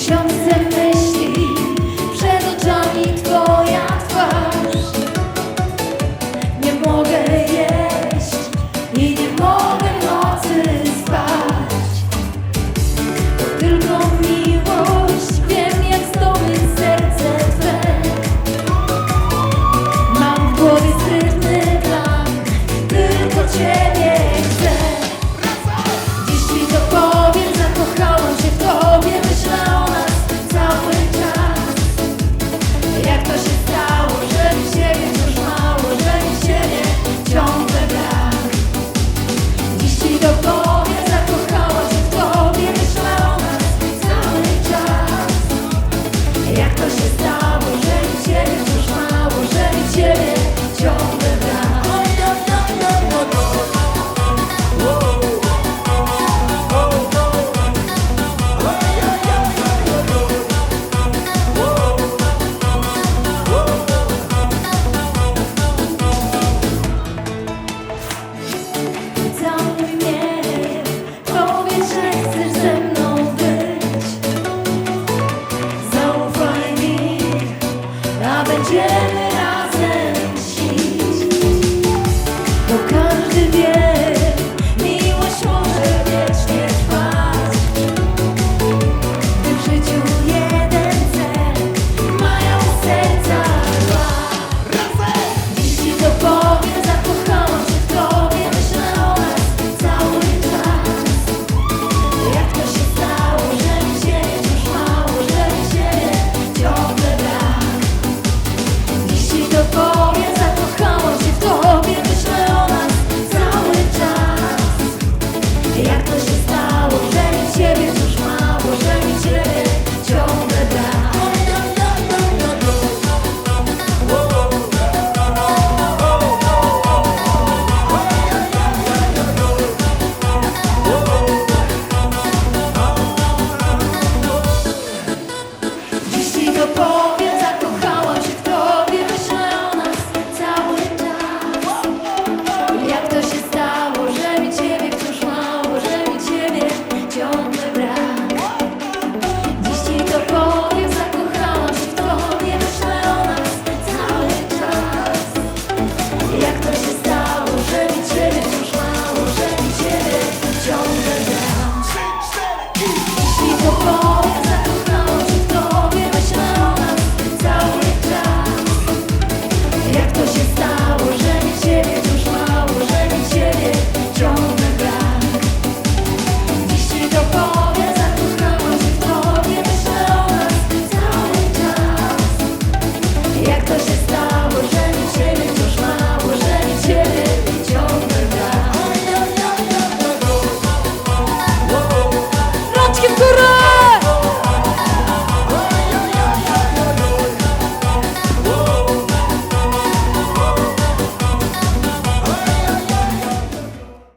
tysiące myśli przed oczami Twoja twarz. Nie mogę Yeah.